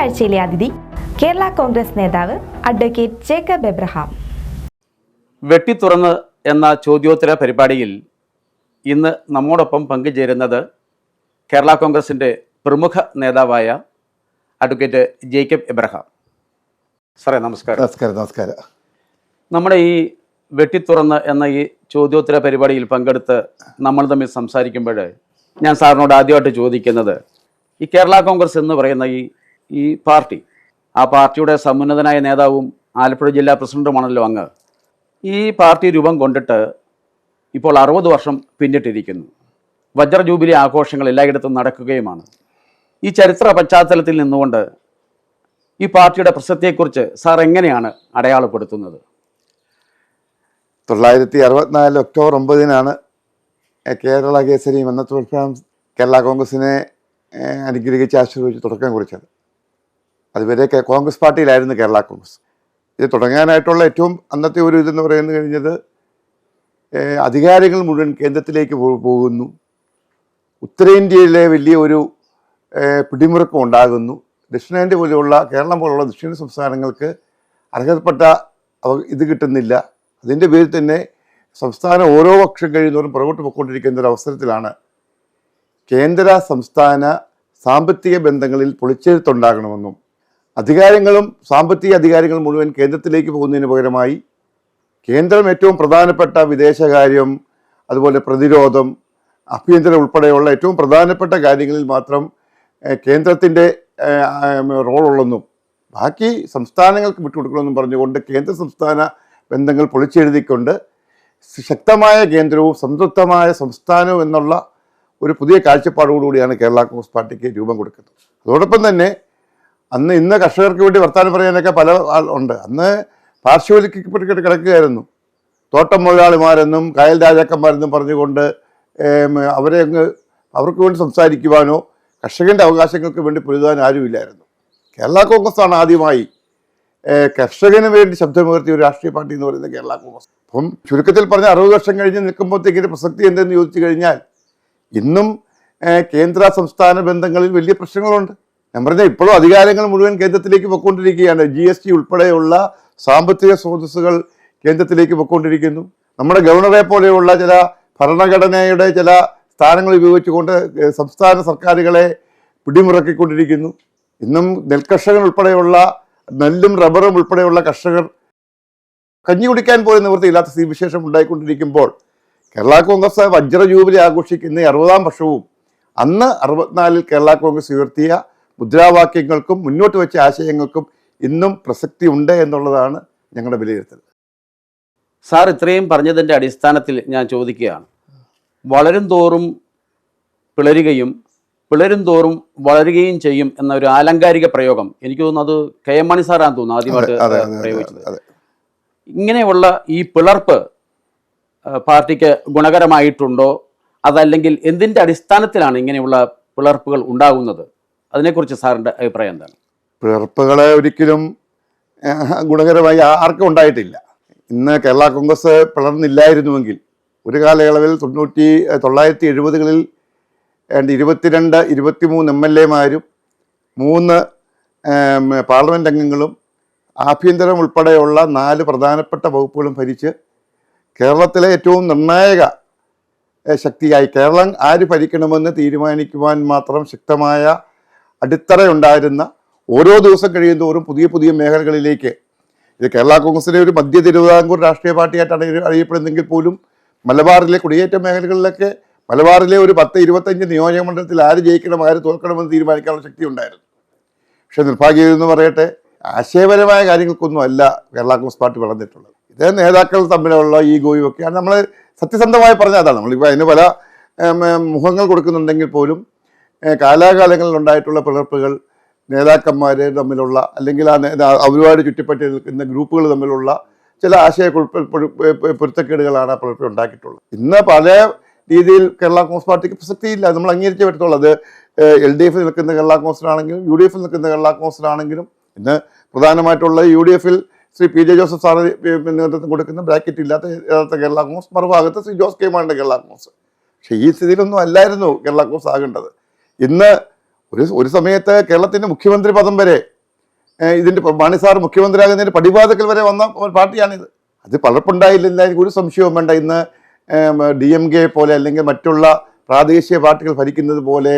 ആഴ്ചയിലെ അതിഥി കേരള കോൺഗ്രസ് നേതാവ് അഡ്വക്കേറ്റ് ജേക്കബ് എബ്രഹാം. വെട്ടിത്തുറന്ന് എന്ന ചോദ്യോത്തര പരിപാടിയിൽ ഇന്ന് നമ്മോടൊപ്പം പങ്കുചേരുന്നത് കേരള കോൺഗ്രസിന്റെ പ്രമുഖ നേതാവായ അഡ്വക്കേറ്റ് ജേക്കബ് എബ്രഹാം. സാറേ നമസ്കാരം. നമസ്കാരം നമസ്കാരം. നമ്മുടെ ഈ വെട്ടിത്തുറന്ന് എന്ന ഈ ചോദ്യോത്തര പരിപാടിയിൽ പങ്കെടുത്ത് നമ്മൾ തമ്മിൽ സംസാരിക്കുമ്പോൾ ഞാൻ സാറിനോട് ആദ്യമായിട്ട് ചോദിക്കുന്നത് ഈ കേരള കോൺഗ്രസ് എന്ന് പറയുന്ന ഈ ഈ പാർട്ടി. ആ പാർട്ടിയുടെ സമുന്നതനായ നേതാവും ആലപ്പുഴ ജില്ലാ പ്രസിഡന്റുമാണല്ലോ അങ്ങ്. ഈ പാർട്ടി രൂപം കൊണ്ടിട്ട് ഇപ്പോൾ അറുപത് വർഷം പിന്നിട്ടിരിക്കുന്നു. വജ്ര ജൂബിലി ആഘോഷങ്ങൾ എല്ലായിടത്തും നടക്കുകയുമാണ്. ഈ ചരിത്ര പശ്ചാത്തലത്തിൽ നിന്നുകൊണ്ട് ഈ പാർട്ടിയുടെ പ്രസക്തിയെക്കുറിച്ച് സാർ എങ്ങനെയാണ് അടയാളപ്പെടുത്തുന്നത്? തൊള്ളായിരത്തി അറുപത്തിനാല് ഒക്ടോബർ ഒമ്പതിനാണ് കേരള കേസരി മന്നത്തോൽഫാം കേരള കോൺഗ്രസിനെ അനുഗ്രഹിച്ച് ആശീർവദിച്ച് തുടക്കം കുറിച്ചത്. അതുവരെ കെ- കോൺഗ്രസ് പാർട്ടിയിലായിരുന്നു കേരള കോൺഗ്രസ്. ഇത് തുടങ്ങാനായിട്ടുള്ള ഏറ്റവും അന്നത്തെ ഒരു ഇതെന്ന് പറയുന്നത് കഴിഞ്ഞത് അധികാരങ്ങൾ മുഴുവൻ കേന്ദ്രത്തിലേക്ക് പോകുന്നു. ഉത്തരേന്ത്യയിലെ വലിയ ഒരു പിടിമുറുക്കം ഉണ്ടാകുന്നു. ദക്ഷിണേന്ത്യ പോലെയുള്ള കേരളം പോലുള്ള ദക്ഷിണ സംസ്ഥാനങ്ങൾക്ക് അർഹതപ്പെട്ട ഇത് കിട്ടുന്നില്ല. അതിന്റെ പേരിൽ തന്നെ സംസ്ഥാനം ഓരോ വർഷം കഴിയുന്നവരും പുറകോട്ട് പോയിക്കൊണ്ടിരിക്കുന്ന ഒരു അവസരത്തിലാണ് കേന്ദ്ര സംസ്ഥാന സാമ്പത്തിക ബന്ധങ്ങളിൽ പൊളിച്ചെഴുത്തുണ്ടാകണമെന്നും അധികാരങ്ങളും സാമ്പത്തിക അധികാരങ്ങളും മുഴുവൻ കേന്ദ്രത്തിലേക്ക് പോകുന്നതിന് പകരമായി കേന്ദ്രം ഏറ്റവും പ്രധാനപ്പെട്ട വിദേശകാര്യം അതുപോലെ പ്രതിരോധം ആഭ്യന്തരം ഉൾപ്പെടെയുള്ള ഏറ്റവും പ്രധാനപ്പെട്ട കാര്യങ്ങളിൽ മാത്രം കേന്ദ്രത്തിന്റെ റോളുള്ളെന്നും ബാക്കി സംസ്ഥാനങ്ങൾക്ക് വിട്ടുകൊടുക്കണമെന്നും പറഞ്ഞുകൊണ്ട് കേന്ദ്ര സംസ്ഥാന ബന്ധങ്ങൾ പൊളിച്ചെഴുതിക്കൊണ്ട് ശക്തമായ കേന്ദ്രവും സംതൃപ്തമായ സംസ്ഥാനവും എന്നുള്ള ഒരു പുതിയ കാഴ്ചപ്പാടോടുകൂടിയാണ് കേരള കോൺഗ്രസ് പാർട്ടിക്ക് രൂപം കൊടുക്കുന്നത്. അതോടൊപ്പം തന്നെ അന്ന് ഇന്ന് കർഷകർക്ക് വേണ്ടി വർത്തമാനം പറയാനൊക്കെ പല ആൾ ഉണ്ട്. അന്ന് പാർശ്വവൽക്കരിക്കപ്പെട്ട് കിടക്കുകയായിരുന്നു. തോട്ടം മുതലാളിമാരെന്നും കായൽ രാജാക്കന്മാരെന്നും പറഞ്ഞുകൊണ്ട് അവരെ അങ്ങ് അവർക്ക് വേണ്ടി സംസാരിക്കുവാനോ കർഷകന്റെ അവകാശങ്ങൾക്ക് വേണ്ടി പൊരുതാൻ ആരുമില്ലായിരുന്നു. കേരള കോൺഗ്രസ് ആണ് ആദ്യമായി കർഷകന് വേണ്ടി ശബ്ദമുയർത്തിയ ഒരു രാഷ്ട്രീയ പാർട്ടി എന്ന് പറയുന്നത് കേരള കോൺഗ്രസ്. അപ്പം ചുരുക്കത്തിൽ പറഞ്ഞ അറുപത് വർഷം കഴിഞ്ഞ് നിൽക്കുമ്പോഴത്തേക്കിന്റെ പ്രസക്തി എന്തെന്ന് ചോദിച്ചു കഴിഞ്ഞാൽ ഇന്നും കേന്ദ്ര സംസ്ഥാന ബന്ധങ്ങളിൽ വലിയ പ്രശ്നങ്ങളുണ്ട്. ഞാൻ പറഞ്ഞ ഇപ്പോഴും അധികാരങ്ങൾ മുഴുവൻ കേന്ദ്രത്തിലേക്ക് പൊയ്ക്കൊണ്ടിരിക്കുകയാണ്. ജി എസ് ടി ഉൾപ്പെടെയുള്ള സാമ്പത്തിക സ്രോതസ്സുകൾ കേന്ദ്രത്തിലേക്ക് പൊയ്ക്കൊണ്ടിരിക്കുന്നു. നമ്മുടെ ഗവർണറെ പോലെയുള്ള ചില ഭരണഘടനയുടെ ചില സ്ഥാനങ്ങൾ ഉപയോഗിച്ചുകൊണ്ട് സംസ്ഥാന സർക്കാരുകളെ പിടിമുറക്കിക്കൊണ്ടിരിക്കുന്നു. ഇന്നും നെൽകർഷകർ ഉൾപ്പെടെയുള്ള നെല്ലും റബ്ബറും ഉൾപ്പെടെയുള്ള കർഷകർ കഞ്ഞി കുടിക്കാൻ പോലും നിവൃത്തിയില്ലാത്ത സ്ഥിതിവിശേഷം ഉണ്ടായിക്കൊണ്ടിരിക്കുമ്പോൾ കേരള കോൺഗ്രസ് വജ്ര ജൂബിലി ആഘോഷിക്കുന്ന അറുപതാം വർഷവും അന്ന് അറുപത്തിനാലിൽ കേരള കോൺഗ്രസ് ഉയർത്തിയ മുദ്രാവാക്യങ്ങൾക്കും മുന്നോട്ട് വെച്ച ആശയങ്ങൾക്കും ഇന്നും പ്രസക്തി ഉണ്ട് എന്നുള്ളതാണ് ഞങ്ങളുടെ വിലയിരുത്തൽ. സാർ ഇത്രയും പറഞ്ഞതിന്റെ അടിസ്ഥാനത്തിൽ ഞാൻ ചോദിക്കുകയാണ്. വളരും തോറും പിളരുകയും പിളരും തോറും വളരുകയും ചെയ്യും എന്ന ഒരു ആലങ്കാരിക പ്രയോഗം എനിക്ക് തോന്നുന്നു അത് കെ എം മണി സാറാന്ന് തോന്നുന്നു ആദ്യമായിട്ട് പ്രയോഗിച്ചത്. ഇങ്ങനെയുള്ള ഈ പിളർപ്പ് പാർട്ടിക്ക് ഗുണകരമായിട്ടുണ്ടോ? അതല്ലെങ്കിൽ എന്തിന്റെ അടിസ്ഥാനത്തിലാണ് ഇങ്ങനെയുള്ള പിളർപ്പുകൾ ഉണ്ടാകുന്നത്? അതിനെക്കുറിച്ച് സാറിന്റെ അഭിപ്രായം എന്താണ്? പിളർപ്പുകളെ ഒരിക്കലും ഗുണകരമായി ആർക്കും ഉണ്ടായിട്ടില്ല. ഇന്ന് കേരള കോൺഗ്രസ് പിളർന്നില്ലായിരുന്നുവെങ്കിൽ ഒരു കാലയളവിൽ തൊണ്ണൂറ്റി തൊള്ളായിരത്തി എഴുപതുകളിൽ ഇരുപത്തിരണ്ട് ഇരുപത്തിമൂന്ന് എം എൽ എമാരും മൂന്ന് പാർലമെന്റ് അംഗങ്ങളും ആഭ്യന്തരം ഉൾപ്പെടെയുള്ള നാല് പ്രധാനപ്പെട്ട വകുപ്പുകളും ഭരിച്ച് കേരളത്തിലെ ഏറ്റവും നിർണായക ശക്തിയായി കേരളം ആര് ഭരിക്കണമെന്ന് തീരുമാനിക്കുവാൻ മാത്രം ശക്തമായ അടിത്തറയുണ്ടായിരുന്ന ഓരോ ദിവസം കഴിയുന്തോറും പുതിയ പുതിയ മേഖലകളിലേക്ക് ഇത് കേരള കോൺഗ്രസിലെ ഒരു മധ്യ തിരുവിതാംകൂർ രാഷ്ട്രീയ പാർട്ടിയായിട്ടാണ് അറിയപ്പെടുന്നെങ്കിൽ പോലും മലബാറിലെ കുടിയേറ്റ മേഖലകളിലൊക്കെ മലബാറിലെ ഒരു പത്ത് ഇരുപത്തഞ്ച് നിയോജക മണ്ഡലത്തിൽ ആര് ജയിക്കണം ആര് തോൽക്കണമെന്ന് തീരുമാനിക്കാനുള്ള ശക്തി ഉണ്ടായിരുന്നു. പക്ഷെ നിർഭാഗ്യം എന്ന് പറയട്ടെ ആശയപരമായ കാര്യങ്ങൾക്കൊന്നും അല്ല കേരള കോൺഗ്രസ് പാർട്ടി വളർന്നിട്ടുള്ളത്. ഇത് നേതാക്കൾ തമ്മിലുള്ള ഈ ഗോയും ഒക്കെയാണ് നമ്മൾ സത്യസന്ധമായി പറഞ്ഞാൽ അതാണ്. നമ്മളിപ്പോൾ അതിന് പല മുഖങ്ങൾ കൊടുക്കുന്നുണ്ടെങ്കിൽ പോലും കാലാകാലങ്ങളിൽ ഉണ്ടായിട്ടുള്ള പിളർപ്പുകൾ നേതാക്കന്മാർ തമ്മിലുള്ള അല്ലെങ്കിൽ ആ അവരുമായിട്ട് ചുറ്റിപ്പറ്റി നിൽക്കുന്ന ഗ്രൂപ്പുകൾ തമ്മിലുള്ള ചില ആശയ പൊരുത്തക്കേടുകളാണ് ആ പിളർപ്പ് ഉണ്ടാക്കിയിട്ടുള്ളത്. ഇന്ന് പല രീതിയിൽ കേരള കോൺഗ്രസ് പാർട്ടിക്ക് പ്രസക്തിയില്ല. നമ്മൾ അംഗീകരിച്ചേ പറ്റത്തുള്ളൂ. അത് എൽ ഡി എഫിൽ നിൽക്കുന്ന കേരള കോൺഗ്രസിനാണെങ്കിലും യു ഡി എഫിൽ നിൽക്കുന്ന കേരള കോൺഗ്രസിനാണെങ്കിലും ഇന്ന് പ്രധാനമായിട്ടുള്ള യു ഡി എഫിൽ Shri P J Joseph sir നേതൃത്വം കൊടുക്കുന്ന ബ്രാക്കറ്റ് ഇല്ലാത്ത യഥാർത്ഥ കേരള കോൺഗ്രസ് മറുഭാഗത്ത് ശ്രീ ജോസ് കെ മാണിന്റെ കേരള കോൺഗ്രസ്. പക്ഷേ ഈ സ്ഥിതിയിലൊന്നും അല്ലായിരുന്നു കേരള കോൺഗ്രസ് ആകേണ്ടത്. ഇന്ന് ഒരു ഒരു സമയത്ത് കേരളത്തിന്റെ മുഖ്യമന്ത്രി പദം വരെ ഇതിന്റെ മാണി സാർ മുഖ്യമന്ത്രിയാകുന്നതിന്റെ പടിവാതക്കൽ വരെ വന്ന ഒരു പാർട്ടിയാണിത്. അത് പലർപ്പുണ്ടായില്ല എനിക്ക് ഒരു സംശയവും വേണ്ട. ഇന്ന് ഡി എം കെ പോലെ അല്ലെങ്കിൽ മറ്റുള്ള പ്രാദേശിക പാർട്ടികൾ ഭരിക്കുന്നത് പോലെ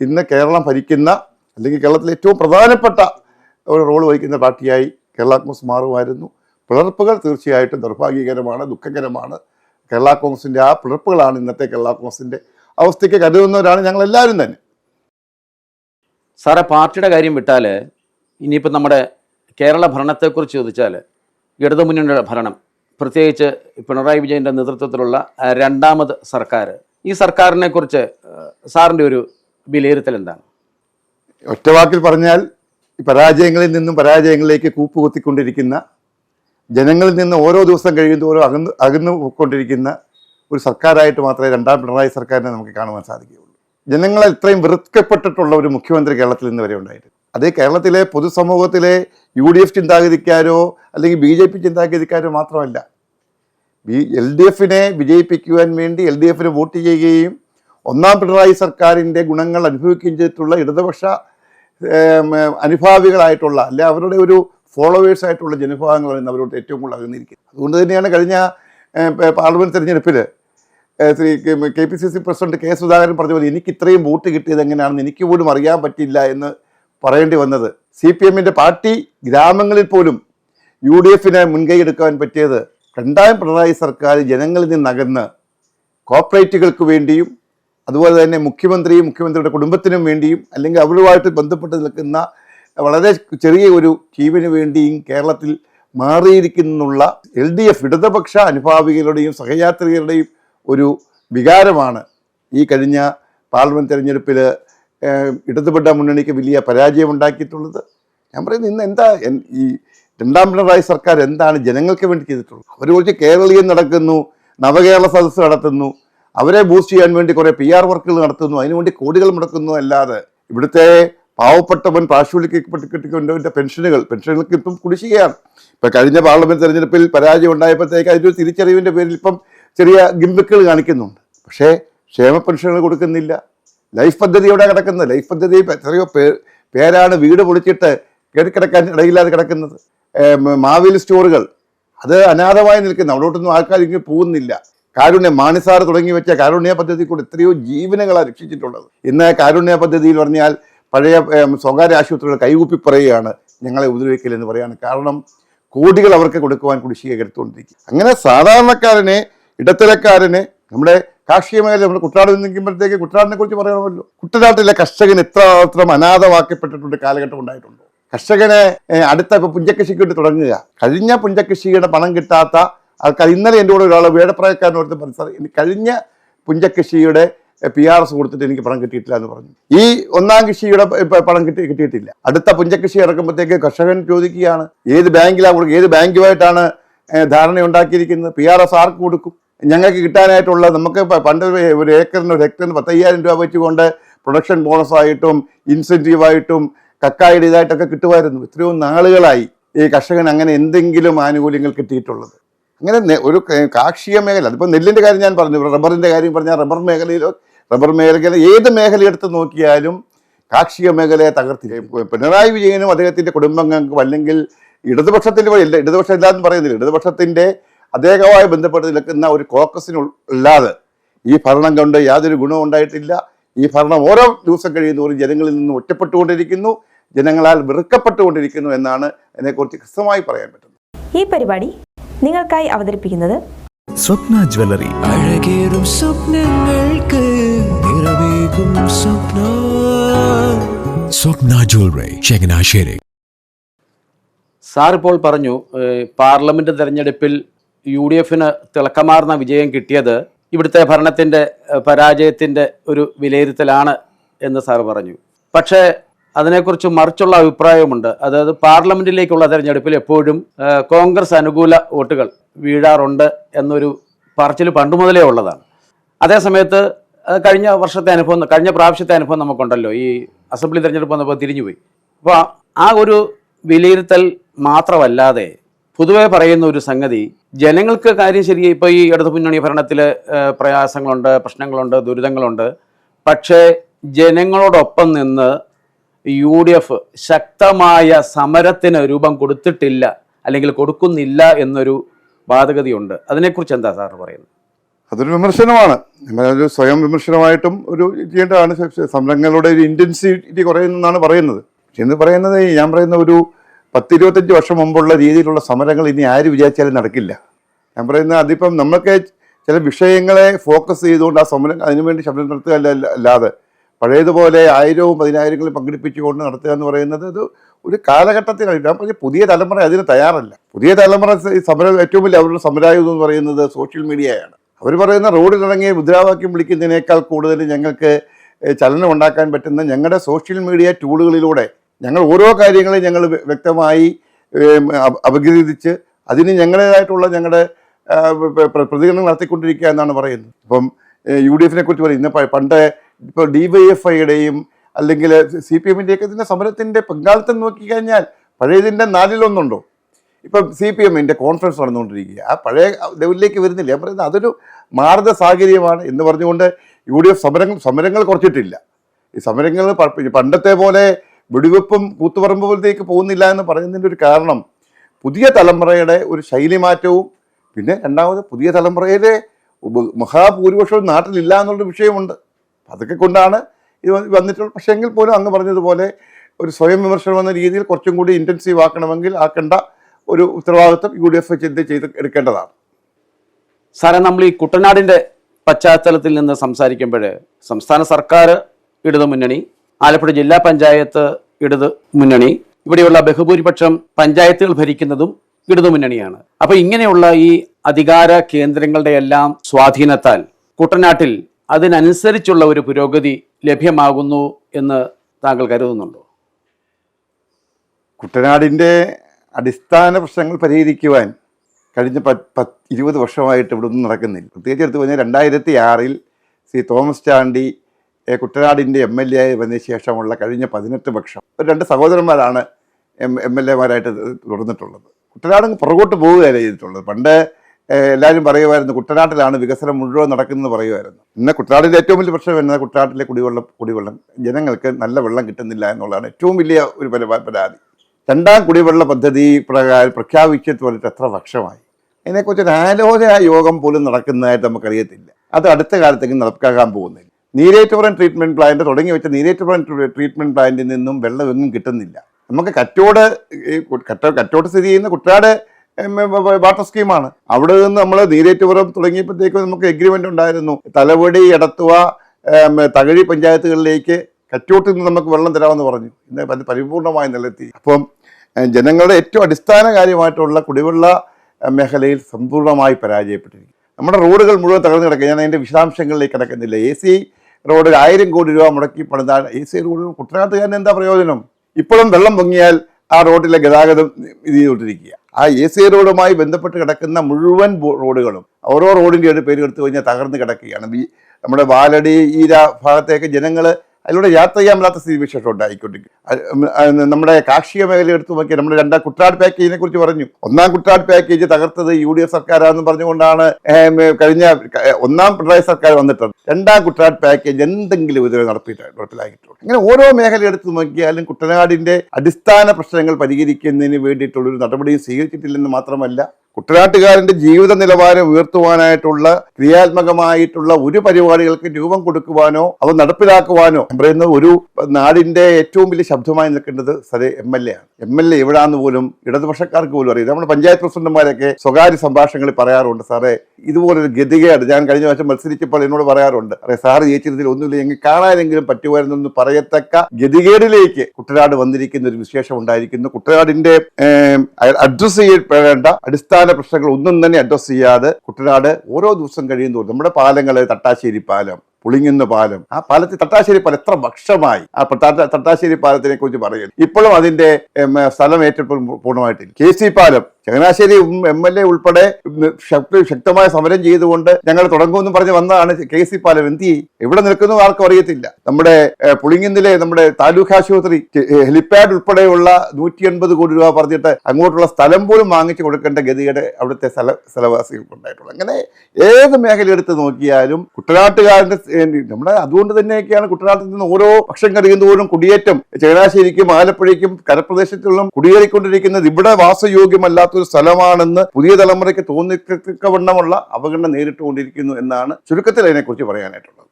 ഇന്ന് കേരളം ഭരിക്കുന്ന അല്ലെങ്കിൽ കേരളത്തിലെ ഏറ്റവും പ്രധാനപ്പെട്ട ഒരു റോൾ വഹിക്കുന്ന പാർട്ടിയായി കേരള കോൺഗ്രസ് മാറുമായിരുന്നു. പിളർപ്പുകൾ തീർച്ചയായിട്ടും നിർഭാഗ്യകരമാണ് ദുഃഖകരമാണ്. കേരള കോൺഗ്രസിന്റെ ആ പിളർപ്പുകളാണ് ഇന്നത്തെ കേരള കോൺഗ്രസിന്റെ അവസ്ഥയ്ക്ക് കരുതുന്നവരാണ് ഞങ്ങളെല്ലാവരും തന്നെ. സാറേ പാർട്ടിയുടെ കാര്യം വിട്ടാൽ ഇനിയിപ്പോൾ നമ്മുടെ കേരള ഭരണത്തെക്കുറിച്ച് ചോദിച്ചാൽ ഇടതുമുന്നണിയുടെ ഭരണം പ്രത്യേകിച്ച് പിണറായി വിജയന്റെ നേതൃത്വത്തിലുള്ള രണ്ടാമത് സർക്കാർ ഈ സർക്കാരിനെക്കുറിച്ച് സാറിന്റെ ഒരു വിലയിരുത്തൽ എന്താണ്? ഒറ്റ വാക്കിൽ പറഞ്ഞാൽ പരാജയങ്ങളിൽ നിന്നും പരാജയങ്ങളിലേക്ക് കൂപ്പുകുത്തിക്കൊണ്ടിരിക്കുന്ന ജനങ്ങളിൽ നിന്ന് ഓരോ ദിവസം കഴിയുന്തോറും അകന്ന് അകന്നു പോയിക്കൊണ്ടിരിക്കുന്ന ഒരു സർക്കാരായിട്ട് മാത്രമേ രണ്ടാം പിണറായി സർക്കാരിനെ നമുക്ക് കാണുവാൻ സാധിക്കുകയുള്ളൂ. ജനങ്ങളെ ഇത്രയും വെറുക്കപ്പെട്ടിട്ടുള്ള ഒരു മുഖ്യമന്ത്രി കേരളത്തിൽ ഇന്ന് വരെ ഉണ്ടായിട്ടുണ്ട്. അതേ കേരളത്തിലെ പൊതുസമൂഹത്തിലെ യു ഡി എഫ് ചിന്താഗതിക്കാരോ അല്ലെങ്കിൽ ബി ജെ പി ചിന്താഗതിക്കാരോ മാത്രമല്ല ബി എൽ ഡി എഫിനെ വിജയിപ്പിക്കുവാൻ വേണ്ടി എൽ ഡി എഫിന് വോട്ട് ചെയ്യുകയും ഒന്നാം പിണറായി സർക്കാരിന്റെ ഗുണങ്ങൾ അനുഭവിക്കുകയും ചെയ്തിട്ടുള്ള ഇടതുപക്ഷ അനുഭാവികളായിട്ടുള്ള അല്ലെ അവരുടെ ഒരു ഫോളോവേഴ്സ് ആയിട്ടുള്ള ജനവിഭാഗങ്ങൾ അവരോട് ഏറ്റവും കൂടുതൽ അകന്നിരിക്കുന്നത്. അതുകൊണ്ട് തന്നെയാണ് കഴിഞ്ഞ പാർലമെന്റ് തെരഞ്ഞെടുപ്പിൽ Shri K P C C president K Sudhakaran പറഞ്ഞ പോലെ എനിക്ക് ഇത്രയും വോട്ട് കിട്ടിയത് എങ്ങനെയാണെന്ന് എനിക്ക് പോലും അറിയാൻ പറ്റില്ല എന്ന് പറയേണ്ടി വന്നത് സി പി എമ്മിന്റെ പാർട്ടി ഗ്രാമങ്ങളിൽ പോലും യു ഡി എഫിനെ മുൻകൈ എടുക്കാൻ പറ്റിയത് രണ്ടാം പിണറായി സർക്കാർ ജനങ്ങളിൽ നിന്നകന്ന് കോർപ്പറേറ്റുകൾക്ക് വേണ്ടിയും അതുപോലെ തന്നെ മുഖ്യമന്ത്രിയും മുഖ്യമന്ത്രിയുടെ കുടുംബത്തിനും വേണ്ടിയും അല്ലെങ്കിൽ അവരുമായിട്ട് ബന്ധപ്പെട്ട് നിൽക്കുന്ന വളരെ ചെറിയ ഒരു ടീമിന് വേണ്ടിയും കേരളത്തിൽ മാറിയിരിക്കുന്നുള്ള എൽ ഡി എഫ് ഇടതുപക്ഷ അനുഭാവികളുടെയും സഹയാത്രികരുടെയും ഒരു വികാരമാണ്. ഈ കഴിഞ്ഞ പാർലമെന്റ് തെരഞ്ഞെടുപ്പിൽ ഇടതുപെട്ട മുന്നണിക്ക് വലിയ പരാജയം ഉണ്ടാക്കിയിട്ടുള്ളത്. ഞാൻ പറയുന്നത് ഇന്ന് എന്താ ഈ രണ്ടാം പിണറായി സർക്കാർ എന്താണ് ജനങ്ങൾക്ക് വേണ്ടി ചെയ്തിട്ടുള്ളത്? അവർ കുറച്ച് കേരളീയം നടക്കുന്നു നവകേരള സദസ്സ് നടത്തുന്നു അവരെ ബൂസ്റ്റ് ചെയ്യാൻ വേണ്ടി കുറേ പി ആർ വർക്കുകൾ നടത്തുന്നു അതിനുവേണ്ടി കോടികൾ മുടക്കുന്നു അല്ലാതെ ഇവിടുത്തെ പാവപ്പെട്ടവൻ പാർശ്വവൽക്കരിക്കപ്പെട്ട് കിട്ടിക്കൊണ്ടവന്റെ പെൻഷനുകൾ പെൻഷനുകൾക്ക് ഇപ്പം കുടിശ്ശികയാണ്. ഇപ്പം കഴിഞ്ഞ പാർലമെന്റ് തെരഞ്ഞെടുപ്പിൽ പരാജയം ഉണ്ടായപ്പോഴത്തേക്ക് അതിന്റെ തിരിച്ചറിവിന്റെ പേരിൽ ഇപ്പം ചെറിയ ഗിംബിക്കുകൾ കാണിക്കുന്നുണ്ട്. പക്ഷേ ക്ഷേമ പെൻഷനുകൾ കൊടുക്കുന്നില്ല. ലൈഫ് പദ്ധതി എവിടെ കിടക്കുന്നത്? ലൈഫ് പദ്ധതി എത്രയോ പേരാണ് വീട് പൊളിച്ചിട്ട് കിടക്കാൻ ഇടയില്ലാതെ കിടക്കുന്നത്. മാവേൽ സ്റ്റോറുകൾ. അത് അനാഥമായി നിൽക്കുന്നു. അവിടോട്ടൊന്നും ആൾക്കാർ ഇങ്ങനെ പോകുന്നില്ല. കാരുണ്യ മാണിസാർ തുടങ്ങി വെച്ച കാരുണ്യ പദ്ധതി കൂടെ എത്രയോ ജീവനങ്ങളാണ് രക്ഷിച്ചിട്ടുള്ളത്. ഇന്ന് കാരുണ്യ പദ്ധതിയിൽ പറഞ്ഞാൽ പഴയ സ്വകാര്യ ആശുപത്രികൾ കൈകൂപ്പി പറയുകയാണ് ഞങ്ങളെ ഉപദ്രവിക്കില്ലെന്ന് പറയുകയാണ് കാരണം കോടികൾ അവർക്ക് കൊടുക്കുവാൻ കുടിശ്ശിക എടുത്തുകൊണ്ടിരിക്കും അങ്ങനെ സാധാരണക്കാരനെ ഇടത്തരക്കാരനെ നമ്മുടെ കാർഷിക മേഖല നമ്മുടെ കുട്ടനാട് നിൽക്കുമ്പോഴത്തേക്ക് കുട്ടനാടിനെ കുറിച്ച് പറയണമല്ലോ കുട്ടനാട്ടിലെ കർഷകൻ എത്രമാത്രം അനാഥമാക്കപ്പെട്ടിട്ടുണ്ട് കാലഘട്ടം ഉണ്ടായിട്ടുണ്ടോ. കർഷകനെ അടുത്ത ഇപ്പൊ പുഞ്ചകൃഷിക്ക് വേണ്ടി തുടങ്ങുക. കഴിഞ്ഞ പുഞ്ചകൃഷിയുടെ പണം കിട്ടാത്ത ആൾക്കാർ ഇന്നലെ എന്റെ കൂടെ ഒരാൾ ഓർത്ത് പറഞ്ഞു സാർ കഴിഞ്ഞ പുഞ്ചകൃഷിയുടെ പി ആർ എസ് കൊടുത്തിട്ട് എനിക്ക് പണം കിട്ടിയിട്ടില്ല എന്ന് പറഞ്ഞു. ഈ ഒന്നാം കൃഷിയുടെ പണം കിട്ടി കിട്ടിയിട്ടില്ല. അടുത്ത പുഞ്ചകൃഷി ഇറക്കുമ്പോഴത്തേക്ക് കർഷകൻ ചോദിക്കുകയാണ് ഏത് ബാങ്കിലാണ് ഏത് ബാങ്കുമായിട്ടാണ് ധാരണ ഉണ്ടാക്കിയിരിക്കുന്നത് പി ആർ എസ് ആർക്ക് കൊടുക്കും? ഞങ്ങൾക്ക് കിട്ടാനായിട്ടുള്ള നമുക്ക് പണ്ട് ഒരു ഏക്കറിന് ഒരു ഹെക്ടറിന് പത്തയ്യായിരം രൂപ വെച്ചുകൊണ്ട് പ്രൊഡക്ഷൻ ബോണസായിട്ടും ഇൻസെന്റീവായിട്ടും കക്കായുടെ ഇതായിട്ടൊക്കെ കിട്ടുമായിരുന്നു. എത്രയോ നാളുകളായി ഈ കർഷകൻ അങ്ങനെ എന്തെങ്കിലും ആനുകൂല്യങ്ങൾ കിട്ടിയിട്ടുള്ളത്. അങ്ങനെ ഒരു കാർഷിക മേഖല അതിപ്പോൾ നെല്ലിന്റെ കാര്യം ഞാൻ പറഞ്ഞു റബ്ബറിന്റെ കാര്യം പറഞ്ഞാൽ റബ്ബർ മേഖലയിലോ റബ്ബർ മേഖല ഏത് മേഖല എടുത്ത് നോക്കിയാലും കാർഷിക മേഖലയെ തകർത്തി പിണറായി വിജയനും അദ്ദേഹത്തിന്റെ കുടുംബങ്ങൾക്കും അല്ലെങ്കിൽ ഇടതുപക്ഷത്തിന്റെ ഇടതുപക്ഷം ഇല്ലാന്ന് പറയുന്നില്ല. ഇടതുപക്ഷത്തിന്റെ അദ്ദേഹവുമായി ബന്ധപ്പെട്ട് നിൽക്കുന്ന ഒരു കോക്കസിനുള്ളാതെ ഈ ഭരണം കൊണ്ട് യാതൊരു ഗുണവും ഉണ്ടായിട്ടില്ല. ഈ ഭരണം ഓരോ ദിവസം കഴിയുന്നതോറും ജനങ്ങളിൽ നിന്ന് ഒറ്റപ്പെട്ടുകൊണ്ടിരിക്കുന്നു. ജനങ്ങളാൽ വെറുക്കപ്പെട്ടുകൊണ്ടിരിക്കുന്നു എന്നാണ് അതിനെക്കുറിച്ച് കൃത്യമായി പറയാൻ പറ്റുന്നത്. ഈ പരിപാടി നിങ്ങൾക്കായി അവതരിപ്പിക്കുന്നത് സ്വപ്ന ജ്വല്ലറി. അഴകേറും സ്വപ്നങ്ങൾക്ക് നിറവേകും സ്വപ്ന. സ്വപ്ന ജ്വല്ലറി ചങ്ങനാശ്ശേരി സാർ ഇപ്പോൾ പറഞ്ഞു പാർലമെന്റ് തെരഞ്ഞെടുപ്പിൽ യു ഡി എഫിന് തിളക്കമാർന്ന വിജയം കിട്ടിയത് ഇവിടുത്തെ ഭരണത്തിന്റെ പരാജയത്തിന്റെ ഒരു വിലയിരുത്തലാണ് എന്ന് സാർ പറഞ്ഞു. പക്ഷേ അതിനെക്കുറിച്ച് മറിച്ചുള്ള അഭിപ്രായമുണ്ട്. അതായത് പാർലമെന്റിലേക്കുള്ള തെരഞ്ഞെടുപ്പിൽ എപ്പോഴും കോൺഗ്രസ് അനുകൂല വോട്ടുകൾ വീഴാറുണ്ട് എന്നൊരു പറച്ചിൽ പണ്ട് മുതലേ ഉള്ളതാണ്. അതേസമയത്ത് അത് കഴിഞ്ഞ വർഷത്തെ അനുഭവം കഴിഞ്ഞ പ്രാവശ്യത്തെ അനുഭവം നമുക്കുണ്ടല്ലോ. ഈ അസംബ്ലി തിരഞ്ഞെടുപ്പ് വന്നപ്പോൾ തിരിഞ്ഞുപോയി. അപ്പോൾ ആ ഒരു വിലയിരുത്തൽ മാത്രമല്ലാതെ പൊതുവെ പറയുന്ന ഒരു സംഗതി ജനങ്ങൾക്ക് കാര്യം ശരിയായി ഇപ്പോൾ ഈ ഇടതു മുന്നണി ഭരണത്തിൽ പ്രയാസങ്ങളുണ്ട് പ്രശ്നങ്ങളുണ്ട് ദുരിതങ്ങളുണ്ട്. പക്ഷേ ജനങ്ങളോടൊപ്പം നിന്ന് യു ഡി എഫ് ശക്തമായ സമരത്തിന് രൂപം കൊടുത്തിട്ടില്ല അല്ലെങ്കിൽ കൊടുക്കുന്നില്ല എന്നൊരു വാദഗതിയുണ്ട്. അതിനെക്കുറിച്ച് എന്താ സാർ പറയുന്നത്? അതൊരു വിമർശനമാണ്. ഒരു സ്വയം വിമർശനമായിട്ടും ഒരു ചെയ്യേണ്ടതാണ്. സമരങ്ങളുടെ ഒരു ഇന്റൻസിറ്റി കുറയുന്നതാണ് പറയുന്നത്. എന്ന് പറയുന്നത് ഞാൻ പറയുന്ന ഒരു പത്ത് ഇരുപത്തഞ്ച് വർഷം മുമ്പുള്ള രീതിയിലുള്ള സമരങ്ങൾ ഇനി ആര് വിചാരിച്ചാലും നടക്കില്ല. ഞാൻ പറയുന്നത് അതിപ്പം നമ്മൾക്ക് ചില വിഷയങ്ങളെ ഫോക്കസ് ചെയ്തുകൊണ്ട് ആ സമരം അതിനുവേണ്ടി ശബ്ദം നടത്തുക അല്ല- അല്ലാതെ പഴയതുപോലെ ആയിരവും പതിനായിരങ്ങളും പങ്കെടുപ്പിച്ചുകൊണ്ട് നടത്തുക എന്ന് പറയുന്നത് അത് ഒരു കാലഘട്ടത്തിലാണ്. ഞാൻ പറഞ്ഞ പുതിയ തലമുറ അതിന് തയ്യാറല്ല. പുതിയ തലമുറ സമരം ഏറ്റവും വലിയ അവരുടെ സമരായുധം എന്ന് പറയുന്നത് സോഷ്യൽ മീഡിയയാണ് അവർ പറയുന്ന റോഡിലിറങ്ങി മുദ്രാവാക്യം വിളിക്കുന്നതിനേക്കാൾ കൂടുതൽ ഞങ്ങൾക്ക് ചലനം ഉണ്ടാക്കാൻ പറ്റുന്ന ഞങ്ങളുടെ സോഷ്യൽ മീഡിയ ടൂളുകളിലൂടെ ഞങ്ങൾ ഓരോ കാര്യങ്ങളും ഞങ്ങൾ വ്യക്തമായി അപഗ്രഥിച്ച് അതിന് ഞങ്ങളുടേതായിട്ടുള്ള ഞങ്ങളുടെ പ്രതികരണം നടത്തിക്കൊണ്ടിരിക്കുക എന്നാണ് പറയുന്നത്. ഇപ്പം യു ഡി എഫിനെ കുറിച്ച് പറയും. ഇന്ന് പണ്ട് ഇപ്പോൾ ഡി വൈ എഫ് ഐയുടെയും അല്ലെങ്കിൽ സി പി എമ്മിന്റെയൊക്കെ ഇതിന്റെ സമരത്തിന്റെ പങ്കാളിത്തം നോക്കിക്കഴിഞ്ഞാൽ പഴയതിന്റെ നാലിലൊന്നുണ്ടോ? ഇപ്പം സി പി എമ്മിന്റെ കോൺഫറൻസ് നടന്നുകൊണ്ടിരിക്കുക. ആ പഴയ ലെവലിലേക്ക് വരുന്നില്ല. ഞാൻ പറയുന്നത് അതൊരു മാർഗ സാഹചര്യമാണ് എന്ന് പറഞ്ഞുകൊണ്ട് യു ഡി എഫ് സമരങ്ങൾ സമരങ്ങൾ കുറച്ചിട്ടില്ല. ഈ സമരങ്ങൾ പണ്ടത്തെ പോലെ വെടിവെപ്പും കൂത്തുപറമ്പ് പോലത്തേക്ക് പോകുന്നില്ല എന്ന് പറയുന്നതിന്റെ ഒരു കാരണം പുതിയ തലമുറയുടെ ഒരു ശൈലിമാറ്റവും പിന്നെ രണ്ടാമത് പുതിയ തലമുറയിലെ മഹാഭൂരിപക്ഷവും നാട്ടിലില്ല എന്നുള്ളൊരു വിഷയമുണ്ട്. അതൊക്കെ കൊണ്ടാണ് ഇത് വന്നിട്ടുള്ളത്. പക്ഷേ എങ്കിൽ പോലും അങ്ങ് പറഞ്ഞതുപോലെ ഒരു സ്വയം വിമർശനം എന്ന രീതിയിൽ കുറച്ചും കൂടി ഇന്റൻസീവ് ആക്കണമെങ്കിൽ ആക്കേണ്ട ഒരു ഉത്തരവാദിത്വം യു ഡി എഫ് ചിന്ത ചെയ്ത് എടുക്കേണ്ടതാണ്. സാറേ നമ്മൾ ഈ കുട്ടനാടിന്റെ പശ്ചാത്തലത്തിൽ നിന്ന് സംസാരിക്കുമ്പോൾ സംസ്ഥാന സർക്കാർ ഇടതു മുന്നണി ആലപ്പുഴ ജില്ലാ പഞ്ചായത്ത് ഇടത് മുന്നണി. ഇവിടെയുള്ള ബഹുഭൂരിപക്ഷം പഞ്ചായത്തുകൾ ഭരിക്കുന്നതും ഇടതു മുന്നണിയാണ്. അപ്പൊ ഇങ്ങനെയുള്ള ഈ അധികാര കേന്ദ്രങ്ങളുടെ എല്ലാം സ്വാധീനത്താൽ കുട്ടനാട്ടിൽ അതിനനുസരിച്ചുള്ള ഒരു പുരോഗതി ലഭ്യമാകുന്നു എന്ന് താങ്കൾ കരുതുന്നുണ്ടോ? കുട്ടനാടിന്റെ അടിസ്ഥാന പ്രശ്നങ്ങൾ പരിഹരിക്കുവാൻ കഴിഞ്ഞ പത്ത് ഇരുപത് വർഷമായിട്ട് ഇവിടെ ഒന്നും നടക്കുന്നില്ല. പ്രത്യേകിച്ച് എടുത്തു പറഞ്ഞാൽ രണ്ടായിരത്തി ആറിൽ ശ്രീ തോമസ് ചാണ്ടി കുട്ടനാടിന്റെ എം എൽ എ ആയി വന്നതിന് ശേഷമുള്ള കഴിഞ്ഞ പതിനെട്ട് വർഷം ഒരു രണ്ട് സഹോദരന്മാരാണ് എം എം എൽ എമാരായിട്ട് തുടർന്നിട്ടുള്ളത്. കുട്ടനാട് പുറകോട്ട് പോവുകയല്ല ചെയ്തിട്ടുള്ളത്. പണ്ട് എല്ലാവരും പറയുമായിരുന്നു കുട്ടനാട്ടിലാണ് വികസനം മുഴുവൻ നടക്കുന്നതെന്ന് പറയുമായിരുന്നു. ഇന്ന് കുട്ടനാടിന്റെ ഏറ്റവും വലിയ പ്രശ്നം എന്നത് കുട്ടനാട്ടിലെ കുടിവെള്ളം കുടിവെള്ളം. ജനങ്ങൾക്ക് നല്ല വെള്ളം കിട്ടുന്നില്ല എന്നുള്ളതാണ് ഏറ്റവും വലിയ ഒരു പര- പരാതി. രണ്ടാം കുടിവെള്ള പദ്ധതി പ്രകാരം പ്രഖ്യാപിച്ചിട്ട് വന്നിട്ട് എത്ര വർഷമായി? അതിനെക്കുറിച്ച് ഒരു ആലോചന യോഗം പോലും നടക്കുന്നതായിട്ട് നമുക്കറിയത്തില്ല. അത് അടുത്ത കാലത്തേക്ക് നടപ്പാക്കാൻ പോകുന്നില്ല. നീരേറ്റുപുറം ട്രീറ്റ്മെന്റ് പ്ലാന്റ് തുടങ്ങി വെച്ച നീരേറ്റുപുറം ട്രീറ്റ്മെന്റ് പ്ലാന്റിൽ നിന്നും വെള്ളമൊന്നും കിട്ടുന്നില്ല. നമുക്ക് കറ്റോട് കറ്റ കറ്റോട് സ്ഥിതി ചെയ്യുന്ന കുട്ടനാട് വാട്ടർ സ്കീമാണ് അവിടെ നിന്ന് നമ്മൾ നീരേറ്റുപുറം തുടങ്ങിയപ്പോഴത്തേക്കും നമുക്ക് എഗ്രിമെന്റ് ഉണ്ടായിരുന്നു. തലവടി ഇടത്തുവ തകഴി പഞ്ചായത്തുകളിലേക്ക് കറ്റോട്ടിൽ നിന്ന് നമുക്ക് വെള്ളം തരാമെന്ന് പറഞ്ഞു. ഇന്ന് അത് പരിപൂർണമായി നിലത്തി. അപ്പം ജനങ്ങളുടെ ഏറ്റവും അടിസ്ഥാന കാര്യമായിട്ടുള്ള കുടിവെള്ള മേഖലയിൽ സമ്പൂർണമായി പരാജയപ്പെട്ടിരിക്കും നമ്മുടെ റോഡുകൾ മുഴുവൻ തകർന്നു കിടക്കുക ഞാൻ അതിന്റെ വിശദാംശങ്ങളിലേക്ക് കിടക്കുന്നില്ല. എ സി റോഡിൽ ആയിരം കോടി രൂപ മുടക്കി പണിതാൽ എ സി റോഡ് കുട്ടനാട്ടുകാരന് എന്താ പ്രയോജനം? ഇപ്പോഴും വെള്ളം പൊങ്ങിയാൽ ആ റോഡിലെ ഗതാഗതം ഇത് ചെയ്തുകൊണ്ടിരിക്കുക ആ എ സി റോഡുമായി ബന്ധപ്പെട്ട് കിടക്കുന്ന മുഴുവൻ റോഡുകളും ഓരോ റോഡിന്റെ പേര് എടുത്തു കഴിഞ്ഞാൽ തകർന്ന് കിടക്കുകയാണ്. നമ്മുടെ വാലടി ഈര ഭാഗത്തേക്ക് ജനങ്ങൾ അതിലൂടെ യാത്ര ചെയ്യാൻ പറ്റാത്ത സ്ഥിതി വിശേഷം ഉണ്ടായിക്കൊണ്ടിരിക്കും. നമ്മുടെ കാർഷിക മേഖല എടുത്തു നോക്കിയാൽ നമ്മുടെ രണ്ടാം കുട്ടനാട് പാക്കേജിനെ കുറിച്ച് പറഞ്ഞു. ഒന്നാം കുട്ടനാട് പാക്കേജ് തകർത്തത് യു ഡി എഫ് സർക്കാരാണെന്ന് പറഞ്ഞുകൊണ്ടാണ് കഴിഞ്ഞ ഒന്നാം പിണറായി സർക്കാർ വന്നിട്ടുണ്ട് രണ്ടാം കുട്ടനാട് പാക്കേജ് എന്തെങ്കിലും ഇതുവരെ നടപ്പിട്ട് നടപ്പിലാക്കിയിട്ടുണ്ട്. അങ്ങനെ ഓരോ മേഖല എടുത്തു നോക്കിയാലും കുട്ടനാടിന്റെ അടിസ്ഥാന പ്രശ്നങ്ങൾ പരിഹരിക്കുന്നതിന് വേണ്ടിയിട്ടുള്ളൊരു നടപടിയും സ്വീകരിച്ചിട്ടില്ലെന്ന് മാത്രമല്ല കുട്ടനാട്ടുകാരന്റെ ജീവിത നിലവാരം ഉയർത്തുവാനായിട്ടുള്ള ക്രിയാത്മകമായിട്ടുള്ള ഒരു പരിപാടികൾക്ക് രൂപം കൊടുക്കുവാനോ അവ നടപ്പിലാക്കുവാനോ പറയുന്ന ഒരു നാടിന്റെ ഏറ്റവും വലിയ ശബ്ദമായി നിൽക്കേണ്ടത് സരെ എം എൽ എ ആണ്. എം എൽ എ എവിടാന്ന് പോലും ഇടതുപക്ഷക്കാർക്ക് പോലും അറിയാം നമ്മുടെ പഞ്ചായത്ത് പ്രസിഡന്റുമാരൊക്കെ സ്വകാര്യ സംഭാഷണങ്ങളിൽ പറയാറുണ്ട് സാറേ ഇതുപോലൊരു ഗതികേട് ഞാൻ കഴിഞ്ഞ വർഷം മത്സരിച്ചപ്പോൾ എന്നോട് പറയാറുണ്ട്. അറേ സാറ് ജയിച്ചിരുന്നതിൽ ഒന്നുമില്ല എങ്കിൽ കാണാനെങ്കിലും പറ്റുമായിരുന്നെന്ന് പറയത്തക്ക ഗതികേടിലേക്ക് കുട്ടനാട് വന്നിരിക്കുന്ന ഒരു വിശേഷം ഉണ്ടായിരിക്കുന്നു. കുട്ടനാടിന്റെ അഡ്രസ് ചെയ്യപ്പെടേണ്ട അടിസ്ഥാന പ്രശ്നങ്ങൾ ഒന്നും തന്നെ അഡ്രസ് ചെയ്യാതെ കുട്ടനാട് ഓരോ ദിവസം കഴിയുന്നതോറും നമ്മുടെ പാലങ്ങൾ തട്ടാശ്ശേരി പാലം പുളിങ്ങുന്ന പാലം ആ പാലത്തിൽ തട്ടാശ്ശേരി പാലം എത്ര വർഷമായി ആ തട്ടാശ്ശേരി പാലത്തിനെ കുറിച്ച് പറയുന്നു. ഇപ്പോഴും അതിന്റെ സ്ഥലം ഏറ്റെടുപ്പ് പൂർണമായിട്ടില്ല. കെ സി പാലം ചങ്ങനാശ്ശേരി എം എൽ എ ഉൾപ്പെടെ ശക്തമായ സമരം ചെയ്തുകൊണ്ട് ഞങ്ങൾ തുടങ്ങുമെന്ന് പറഞ്ഞ് വന്നതാണ് കെ സി പാലം എന്ത് എവിടെ നിൽക്കുന്നു ആർക്കും അറിയത്തില്ല. നമ്മുടെ പുളിങ്ങിന്നിലെ നമ്മുടെ താലൂക്ക് ആശുപത്രി ഹെലിപാഡ് ഉൾപ്പെടെയുള്ള നൂറ്റി എൺപത് കോടി രൂപ പറഞ്ഞിട്ട് അങ്ങോട്ടുള്ള സ്ഥലം പോലും വാങ്ങിച്ചു കൊടുക്കേണ്ട ഗതികേട് അവിടുത്തെ സ്ഥല സ്ഥലവാസികൾക്ക് ഉണ്ടായിട്ടുള്ളത് അങ്ങനെ ഏത് മേഖല എടുത്ത് നോക്കിയാലും കുട്ടനാട്ടുകാരന്റെ ഏഹ്, നമ്മുടെ അതുകൊണ്ട് തന്നെയൊക്കെയാണ് കുട്ടനാട്ടിൽ നിന്ന് ഓരോ പക്ഷം കഴിയുന്നതോറും കുടിയേറ്റം. ചങ്ങനാശ്ശേരിക്കും ആലപ്പുഴയ്ക്കും കരപ്രദേശത്തുള്ള കുടിയേറിക്കൊണ്ടിരിക്കുന്നത് ഇവിടെ വാസയോഗ്യമല്ലാത്തൊരു സ്ഥലമാണെന്ന് പുതിയ തലമുറയ്ക്ക് തോന്നിക്കവണ്ണമുള്ള അവഗണന നേരിട്ടുകൊണ്ടിരിക്കുന്നു എന്നാണ് ചുരുക്കത്തിൽ അതിനെക്കുറിച്ച് പറയാനായിട്ടുള്ളത്.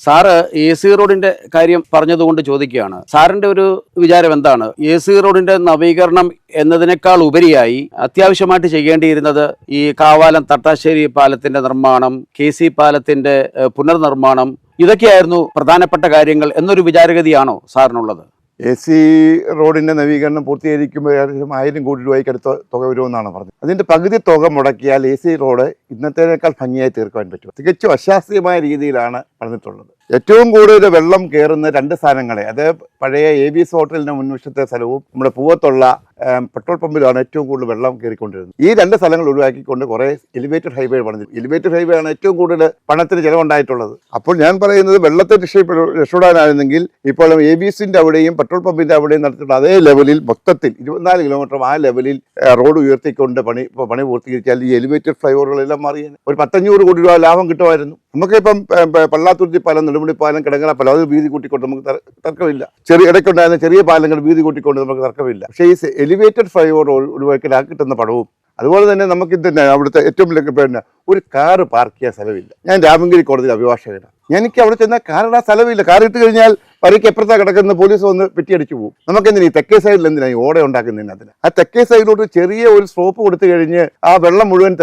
സാറ് എ സി റോഡിന്റെ കാര്യം പറഞ്ഞതുകൊണ്ട് ചോദിക്കുകയാണ്. സാറിന്റെ ഒരു വിചാരം എന്താണ്? എ സി റോഡിന്റെ നവീകരണം എന്നതിനേക്കാൾ ഉപരിയായി അത്യാവശ്യമായിട്ട് ചെയ്യേണ്ടിയിരുന്നത് ഈ കാവാലം തട്ടാശ്ശേരി പാലത്തിന്റെ നിർമ്മാണം കെ സി പാലത്തിന്റെ പുനർനിർമ്മാണം ഇതൊക്കെയായിരുന്നു പ്രധാനപ്പെട്ട കാര്യങ്ങൾ എന്നൊരു വിചാരഗതിയാണോ സാറിനുള്ളത്? എ സി റോഡിന്റെ നവീകരണം പൂർത്തീകരിക്കുമ്പോൾ ഏകദേശം ആയിരം കോടി രൂപയ്ക്ക് അടുത്ത തുക വരുമെന്നാണ് പറഞ്ഞത്. അതിന്റെ പകുതി തുക മുടക്കിയാൽ എ സി റോഡ് ഇന്നത്തേക്കാൾ ഭംഗിയായി തീർക്കാൻ പറ്റും. തികച്ചും അശാസ്ത്രീയമായ രീതിയിലാണ് പറഞ്ഞിട്ടുള്ളത് ഏറ്റവും കൂടുതൽ വെള്ളം കയറുന്ന രണ്ട് സ്ഥാനങ്ങളെ അത് പഴയ എ ബി എസ് ഹോട്ടലിന്റെ മുൻവശത്തെ സ്ഥലവും നമ്മുടെ പൂവത്തുള്ള പെട്രോൾ പമ്പിലാണ് ഏറ്റവും കൂടുതൽ വെള്ളം കയറിക്കൊണ്ടിരുന്നത്. ഈ രണ്ട് സ്ഥലങ്ങൾ ഒഴിവാക്കിക്കൊണ്ട് കുറേ എലിവേറ്റഡ് ഹൈവേ പണിതു. എലിവേറ്റഡ് ഹൈവേ ആണ് ഏറ്റവും കൂടുതൽ പണത്തിന് ചിലവുണ്ടായിട്ടുള്ളത്. അപ്പോൾ ഞാൻ പറയുന്നത് വെള്ളത്തെ രക്ഷപ്പെട രക്ഷപ്പെടാനായിരുന്നെങ്കിൽ ഇപ്പോൾ എ ബി സിന്റെ അവിടെയും പെട്രോൾ പമ്പിന്റെ അവിടെയും നടത്തിയിട്ടുള്ള അതേ ലെവലിൽ മൊത്തത്തിൽ ഇരുപത്തിനാല് കിലോമീറ്റർ ആ ലെവലിൽ റോഡ് ഉയർത്തിക്കൊണ്ട് പണി പണി പൂർത്തീകരിച്ചാൽ ഈ എലിവേറ്റഡ് ഫ്ലൈഓവറുകളെല്ലാം മാറി. ഒരു പത്തഞ്ഞൂറ് കോടി രൂപ ലാഭം കിട്ടുമായിരുന്നു. നമുക്കിപ്പം പള്ളാത്തുരുത്തി പാലം നെടുമുടി പാലം കിടങ്ങറ പാലം അത് വീതി കൂട്ടിക്കൊണ്ട് നമുക്ക് തർക്കമില്ല. ചെറിയ ഇടയ്ക്കുണ്ടായിരുന്ന ചെറിയ പാലങ്ങൾ വീതി കൂട്ടിക്കൊണ്ട് നമുക്ക് തർക്കമില്ല. പക്ഷേ ഈ എലിവേറ്റഡ് ഫ്ലൈഓവർ ഒഴിവാക്കി ആ കിട്ടുന്ന പടവും അതുപോലെ തന്നെ നമുക്ക് തന്നെ അവിടുത്തെ ഏറ്റവും പിന്നെ ഒരു കാറ് പാർക്ക് ചെയ്യാൻ സ്ഥലമില്ല. ഞാൻ രാമങ്കിരി കോടതിയിൽ അഭിഭാഷകനാണ്. എനിക്ക് അവിടെ ചെന്നാൽ കാറിടാൻ സ്ഥലമില്ല. കാർ ഇട്ട് കഴിഞ്ഞാൽ പരിക്ക് എപ്പുറത്താ കിടക്കുന്ന പോലീസ് വന്ന് പെറ്റിയടിച്ചു പോകും നമുക്ക് എന്തിനാ ഈ തെക്കേ സൈഡിൽ എന്തിനാ ഈ ഓട ഉണ്ടാക്കുന്നതിന് അതിന് ആ തെക്കേ സൈഡിലോട്ട് ചെറിയ ഒരു സ്ലോപ്പ് കൊടുത്തു കഴിഞ്ഞ് ആ വെള്ളം മുഴുവൻ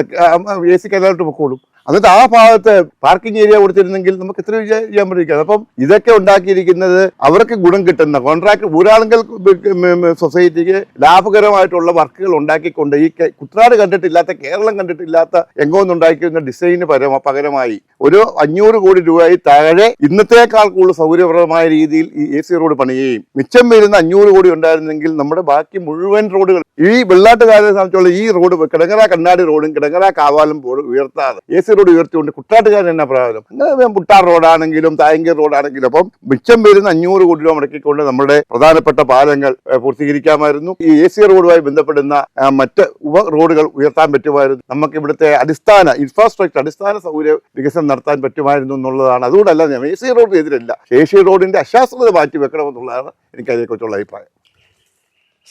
എ സി കല്ലായിട്ട് പൊക്കോളും. എന്നിട്ട് ആ ഭാഗത്ത് പാർക്കിംഗ് ഏരിയ കൊടുത്തിരുന്നെങ്കിൽ നമുക്ക് എത്ര ചെയ്യാൻ പറ്റിയിരിക്കും അപ്പം ഇതൊക്കെ ഉണ്ടാക്കിയിരിക്കുന്നത് അവർക്ക് ഗുണം കിട്ടുന്ന കോൺട്രാക്ട് ഊരാളുങ്കൽ സൊസൈറ്റിക്ക് ലാഭകരമായിട്ടുള്ള വർക്കുകൾ ഉണ്ടാക്കിക്കൊണ്ട് ഈ കുട്ടനാട് കണ്ടിട്ടില്ലാത്ത കേരളം കണ്ടിട്ടില്ലാത്ത എങ്കോന്നുണ്ടാക്കിയിരുന്ന ഡിസൈന് പരമ പകരമായി ഒരു അഞ്ഞൂറ് കോടി രൂപയിൽ താഴെ ഇന്നത്തേക്കാൾ കൂടുതൽ സൗകര്യപ്രദമായ രീതിയിൽ ഈ എ സി റോഡ് പണിയുകയും മിച്ചം വരുന്ന അഞ്ഞൂറ് കോടി ഉണ്ടായിരുന്നെങ്കിൽ നമ്മുടെ ബാക്കി മുഴുവൻ റോഡുകൾ ഈ വെള്ളാട്ടുകാരെ സംബന്ധിച്ചുള്ള ഈ റോഡ് കിടങ്ങറ കണ്ണാടി റോഡും കിടങ്ങറ കാവാലും ഉയർത്താതെ എ സി റോഡ് ഉയർത്തിക്കൊണ്ട് കുട്ടാട്ടുകാരൻ എന്നാ പ്രാബല്യം അങ്ങനെ പുട്ടാർ റോഡാണെങ്കിലും തായങ്കർ റോഡാണെങ്കിലും അപ്പം മിച്ചം വരുന്ന അഞ്ഞൂറ് കോടി രൂപ മുടക്കിക്കൊണ്ട് നമ്മുടെ പ്രധാനപ്പെട്ട പാലങ്ങൾ പൂർത്തീകരിക്കാമായിരുന്നു. ഈ എ സി റോഡുമായി ബന്ധപ്പെടുന്ന മറ്റ് ഉപ റോഡുകൾ ഉയർത്താൻ പറ്റുമായിരുന്നു. നമുക്ക് ഇവിടുത്തെ അടിസ്ഥാന ഇൻഫ്രാസ്ട്രക്ചർ അടിസ്ഥാന സൗകര്യ വികസനം നടത്താൻ പറ്റുമായിരുന്നു എന്നുള്ളതാണ് അതുകൊണ്ടല്ല ഞാൻ എ സി റോഡ് എതിരല്ല. എ സി റോഡിന്റെ അശാസ്ത്രത മാറ്റി വെക്കണമെന്നുള്ളതാണ് എനിക്ക് അതിനെക്കുറിച്ചുള്ള അഭിപ്രായം.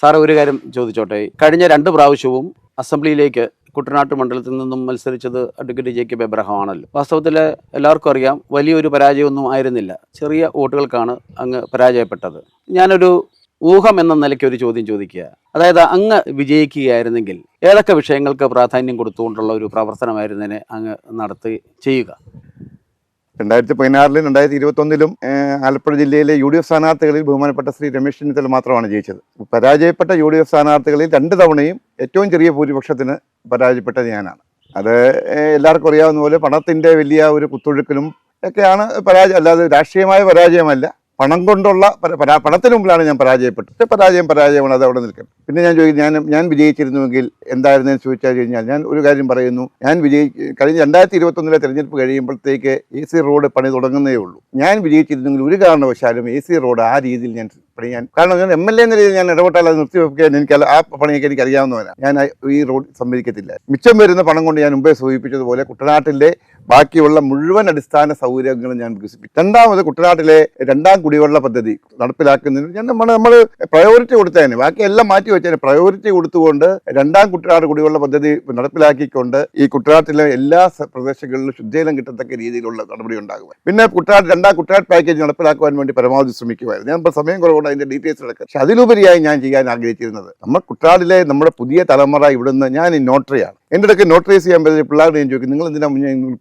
സാറെ ഒരു കാര്യം ചോദിച്ചോട്ടെ. കഴിഞ്ഞ രണ്ട് പ്രാവശ്യവും അസംബ്ലിയിലേക്ക് കുട്ടനാട്ട് മണ്ഡലത്തിൽ നിന്നും മത്സരിച്ചത് അഡ്വക്കേറ്റ് ജെ കെ എബ്രഹാമാണല്ലോ വാസ്തവത്തിൽ എല്ലാവർക്കും അറിയാം വലിയൊരു പരാജയമൊന്നും ആയിരുന്നില്ല. ചെറിയ വോട്ടുകൾക്കാണ് അങ്ങ് പരാജയപ്പെട്ടത്. ഞാനൊരു ഊഹം എന്ന നിലയ്ക്ക് ഒരു ചോദ്യം ചോദിക്കുക. അതായത് അങ്ങ് വിജയിക്കുകയായിരുന്നെങ്കിൽ ഏതൊക്കെ വിഷയങ്ങൾക്ക് പ്രാധാന്യം കൊടുത്തുകൊണ്ടുള്ള ഒരു പ്രവർത്തനമായിരുന്നതിനെ അങ്ങ് നടത്തി ചെയ്യുക? രണ്ടായിരത്തി പതിനാറിലും രണ്ടായിരത്തി ഇരുപത്തൊന്നിലും ആലപ്പുഴ ജില്ലയിലെ യു ഡി എഫ് സ്ഥാനാർത്ഥികളിൽ ബഹുമാനപ്പെട്ട ശ്രീ രമേശ് ചെന്നിത്തല മാത്രമാണ് ജയിച്ചത്. പരാജയപ്പെട്ട യു ഡി എഫ് സ്ഥാനാർത്ഥികളിൽ രണ്ട് തവണയും ഏറ്റവും ചെറിയ ഭൂരിപക്ഷത്തിന് പരാജയപ്പെട്ടത് ഞാനാണ്. അത് എല്ലാവർക്കും അറിയാവുന്ന പോലെ പണത്തിന്റെ വലിയ ഒരു കുത്തൊഴുക്കലും ഒക്കെയാണ് പരാജയം അല്ലാതെ രാഷ്ട്രീയമായ പരാജയമല്ല. പണം കൊണ്ടുള്ള പണത്തിന് മുമ്പിലാണ് ഞാൻ പരാജയപ്പെട്ടത്. പരാജയം പരാജയമാണ് അത് അവിടെ നിൽക്കുന്നത്. പിന്നെ ഞാൻ ചോദിക്കും ഞാൻ ഞാൻ വിജയിച്ചിരുന്നുവെങ്കിൽ എന്തായിരുന്നു എന്ന് ചോദിച്ചാൽ കഴിഞ്ഞാൽ ഞാൻ ഒരു കാര്യം പറയുന്നു. ഞാൻ വിജയി കഴിഞ്ഞ രണ്ടായിരത്തി ഇരുപത്തൊന്നിലെ തെരഞ്ഞെടുപ്പ് കഴിയുമ്പോഴത്തേക്ക് എ സി റോഡ് പണി തുടങ്ങുന്നേ ഉള്ളൂ. ഞാൻ വിജയിച്ചിരുന്നെങ്കിൽ ഒരു കാരണവശാലും എ സി റോഡ് ആ രീതിയിൽ ഞാൻ കാരണം ഞാൻ എം എൽ എ എന്ന രീതിയിൽ ഞാൻ ഇടപെട്ടാൽ അത് നിർത്തിവെക്കാൻ എനിക്ക് ആ പണിയൊക്കെ എനിക്ക് അറിയാവുന്നവരാണ് ഞാൻ ഈ റോഡ് സംഭരിക്കത്തില്ല. മിച്ചം വരുന്ന പണം കൊണ്ട് ഞാൻ മുമ്പേ സൂചിപ്പിച്ചതുപോലെ കുട്ടനാട്ടിലെ ബാക്കിയുള്ള മുഴുവൻ അടിസ്ഥാന സൗകര്യങ്ങളും ഞാൻ വികസിപ്പിച്ചു. രണ്ടാമത് കുട്ടനാട്ടിലെ രണ്ടാം കുടിവെള്ള പദ്ധതി നടപ്പിലാക്കുന്നതിന് ഞാൻ നമ്മൾ നമ്മൾ പ്രയോറിറ്റി കൊടുത്തതിന്. ബാക്കി എല്ലാം മാറ്റി വെച്ചതിന് പ്രയോറിറ്റി കൊടുത്തുകൊണ്ട് രണ്ടാം കുട്ടനാട് കുടിവെള്ള പദ്ധതി നടപ്പിലാക്കിക്കൊണ്ട് ഈ കുട്ടനാട്ടിലെ എല്ലാ പ്രദേശങ്ങളിലും ശുദ്ധജലം കിട്ടത്തക്ക രീതിയിലുള്ള നടപടി ഉണ്ടാകുക പിന്നെ കുട്ടനാട് രണ്ടാം കുട്ടനാട് പാക്കേജ് നടപ്പിലാക്കുവാൻ വേണ്ടി പരമാവധി ശ്രമിക്കുമായിരുന്നു ഞാൻ ഇപ്പോൾ സമയം കുറവുകൊണ്ട് അതിന്റെ ഡീറ്റെയിൽസ് എടുക്കുക പക്ഷെ അതിലുപരിയായി ഞാൻ ചെയ്യാൻ ആഗ്രഹിച്ചിരുന്നത്. നമ്മൾ കുട്ടനാടിലെ നമ്മുടെ പുതിയ തലമുറ ഇവിടുന്ന് ഞാൻ നോട്ടറിയാണ് എന്റെ ഇടയ്ക്ക് നോട്ടറൈസ് ചെയ്യാൻ പറ്റുന്ന പിള്ളേരുടെ ഞാൻ ചോദിക്കും നിങ്ങൾ എന്തിനാ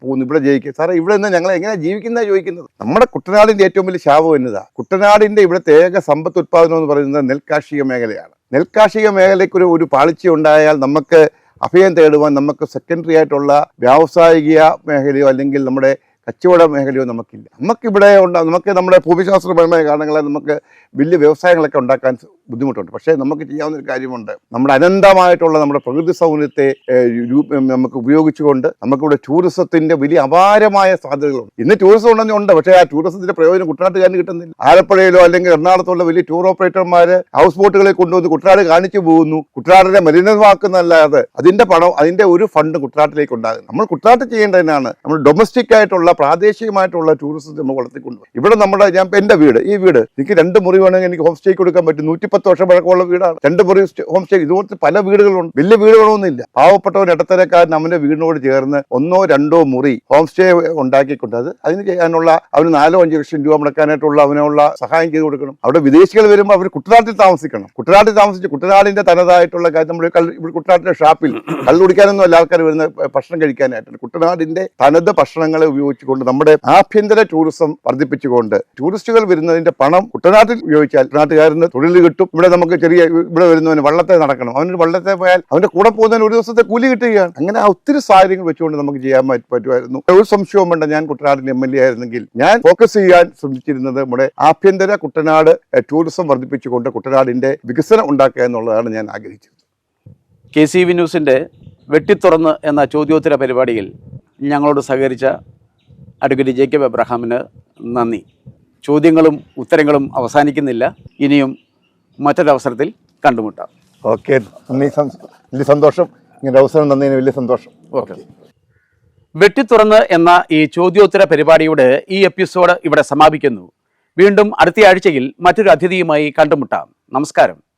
പോകുന്നു? ഇവിടെ ജയിക്കുക സാറേ ഇവിടെ നിന്ന് ഞങ്ങൾ എങ്ങനെ ജീവിക്കുന്ന ചോദിക്കുന്നത്. നമ്മുടെ കുട്ടനാടിന്റെ ഏറ്റവും വലിയ ശാപം എന്നതാ? കുട്ടനാടിന്റെ ഇവിടുത്തെ ഏക സമ്പത്ത് ഉത്പാദനം എന്ന് പറയുന്നത് നെൽകാർഷിക മേഖലയാണ്. നെൽകാർഷിക മേഖലയ്ക്ക് ഒരു ഒരു പാളിച്ച ഉണ്ടായാൽ നമുക്ക് അഭയം തേടുവാൻ നമുക്ക് സെക്കൻഡറി ആയിട്ടുള്ള വ്യാവസായിക മേഖലയോ അല്ലെങ്കിൽ നമ്മുടെ കച്ചവട മേഖലയോ നമുക്കില്ല. നമുക്കിവിടെ ഉണ്ട് നമുക്ക് നമ്മുടെ ഭൂമിശാസ്ത്രപരമായ കാരണങ്ങളെ നമുക്ക് വലിയ വ്യവസായങ്ങളൊക്കെ ഉണ്ടാക്കാൻ ബുദ്ധിമുട്ടുണ്ട്. പക്ഷേ നമുക്ക് ചെയ്യാവുന്ന ഒരു കാര്യമുണ്ട്. നമ്മുടെ അനന്തമായിട്ടുള്ള നമ്മുടെ പ്രകൃതി സൗന്ദര്യത്തെ നമുക്ക് ഉപയോഗിച്ചുകൊണ്ട് നമുക്കിവിടെ ടൂറിസത്തിന്റെ വലിയ അപാരമായ സാധ്യതകളുണ്ട്. ഇന്ന് ടൂറിസം ഉണ്ടെന്ന് ഉണ്ട്. പക്ഷേ ആ ടൂറിസത്തിന്റെ പ്രയോജനം കുട്ടനാട്ടുകാരന് കിട്ടുന്നില്ല. ആലപ്പുഴയിലോ അല്ലെങ്കിൽ എറണാകുളത്തുള്ള വലിയ ടൂർ ഓപ്പറേറ്റർമാര് ഹൗസ് ബോട്ടുകളെ കൊണ്ടുവന്ന് കുട്ടനാട് കാണിച്ചു പോകുന്നു. കുട്ടനാടിനെ മലിനമാക്കുന്നതല്ലാതെ അതിന്റെ പണം അതിന്റെ ഒരു ഫണ്ട് കുട്ടനാട്ടിലേക്ക് ഉണ്ടാകും നമ്മൾ കുട്ടനാട്ടിൽ ചെയ്യേണ്ടതിനാണ്. നമ്മൾ ഡൊമസ്റ്റിക് ആയിട്ടുള്ള പ്രാദേശികമായിട്ടുള്ള ടൂറിസം നമ്മൾ വളർത്തിക്കൊണ്ടു ഇവിടെ നമ്മുടെ ഞാൻ എന്റെ വീട് ഈ വീട് എനിക്ക് രണ്ട് മുറി വേണമെങ്കിൽ എനിക്ക് ഹോം സ്റ്റേ കൊടുക്കാൻ പറ്റും. നൂറ്റിപ്പത്ത് വർഷം പഴക്കമുള്ള വീടാണ്. രണ്ട് മുറി ഹോം സ്റ്റേ ഇതുപോലത്തെ പല വീടുകളുണ്ട്. വലിയ വീടുകളൊന്നുമില്ല. പാവപ്പെട്ടവൻ ഇടത്തരക്കാരൻ അവന്റെ വീടിനോട് ചേർന്ന് ഒന്നോ രണ്ടോ മുറി ഹോം സ്റ്റേ ഉണ്ടാക്കിക്കൊണ്ട് അത് അതിന് ചെയ്യാനുള്ള അവന് നാലോ അഞ്ചോ ലക്ഷം രൂപ മുടക്കാനായിട്ടുള്ള അവനുള്ള സഹായം ചെയ്തു കൊടുക്കണം. അവിടെ വിദേശികൾ വരുമ്പോൾ അവർ കുട്ടനാട്ടിൽ താമസിക്കണം. കുട്ടനാട്ടിൽ താമസിച്ച് കുട്ടനാടിന്റെ തനതായിട്ടുള്ള കാര്യം നമ്മൾ ഇവിടെ കുട്ടനാട്ടിലെ ഷാപ്പിൽ കള്ളു കുടിക്കാനൊന്നും അല്ല ആൾക്കാർ വരുന്ന ഭക്ഷണം കഴിക്കാനായിട്ടാണ് കുട്ടനാടിന്റെ തനത് ഭക്ഷണങ്ങളെ ഉപയോഗിച്ചുകൊണ്ട് നമ്മുടെ ആഭ്യന്തര ടൂറിസം വർദ്ധിപ്പിച്ചുകൊണ്ട് ടൂറിസ്റ്റുകൾ വരുന്നതിന്റെ പണം കുട്ടനാട്ടിൽ ഉപയോഗിച്ചാൽ കുട്ടനാട്ടുകാരന് തൊഴിൽ കിട്ടും. ഇവിടെ നമുക്ക് ചെറിയ ഇവിടെ വരുന്നവന് വള്ളത്തെ നടക്കണം. അവന് വള്ളത്തെ പോയാൽ അവന്റെ കൂടെ പോകുന്നതിന് ഒരു ദിവസത്തെ കൂലി കിട്ടുകയാണ്. അങ്ങനെ ഒത്തിരി സാഹചര്യങ്ങൾ വെച്ചുകൊണ്ട് നമുക്ക് ചെയ്യാൻ പറ്റ- പറ്റുമായിരുന്നു. ഒരു സംശയവും വേണ്ട ഞാൻ കുട്ടനാടിന്റെ എം എൽ എ ആയിരുന്നെങ്കിൽ ഞാൻ ഫോക്കസ് ചെയ്യാൻ ശ്രമിച്ചിരുന്നത് നമ്മുടെ ആഭ്യന്തര കുട്ടനാട് ടൂറിസം വർദ്ധിപ്പിച്ചുകൊണ്ട് കുട്ടനാടിന്റെ വികസനം ഉണ്ടാക്കുക എന്നുള്ളതാണ് ഞാൻ ആഗ്രഹിച്ചത് കെ സി വി ന്യൂസിന്റെ വെട്ടിത്തുറന്ന് എന്ന ചോദ്യോത്തര പരിപാടിയിൽ ഞങ്ങളോട് സഹകരിച്ച അഡ്വക്കേറ്റ് ജേക്കബ് എബ്രഹാമിന് നന്ദി. ചോദ്യങ്ങളും ഉത്തരങ്ങളും അവസാനിക്കുന്നില്ല. ഇനിയും മറ്റൊരവസരത്തിൽ കണ്ടുമുട്ടാം. ഓക്കെ. നന്ദി വലിയ സന്തോഷം. ഇങ്ങനെ അവസരം തന്നതിന് വലിയ സന്തോഷം. ഓക്കെ. വെട്ടിത്തുറന്ന് എന്ന ഈ ചോദ്യോത്തര പരിപാടിയുടെ ഈ എപ്പിസോഡ് ഇവിടെ സമാപിക്കുന്നു. വീണ്ടും അടുത്ത ആഴ്ചയിൽ മറ്റൊരു അതിഥിയുമായി കണ്ടുമുട്ടാം. നമസ്കാരം.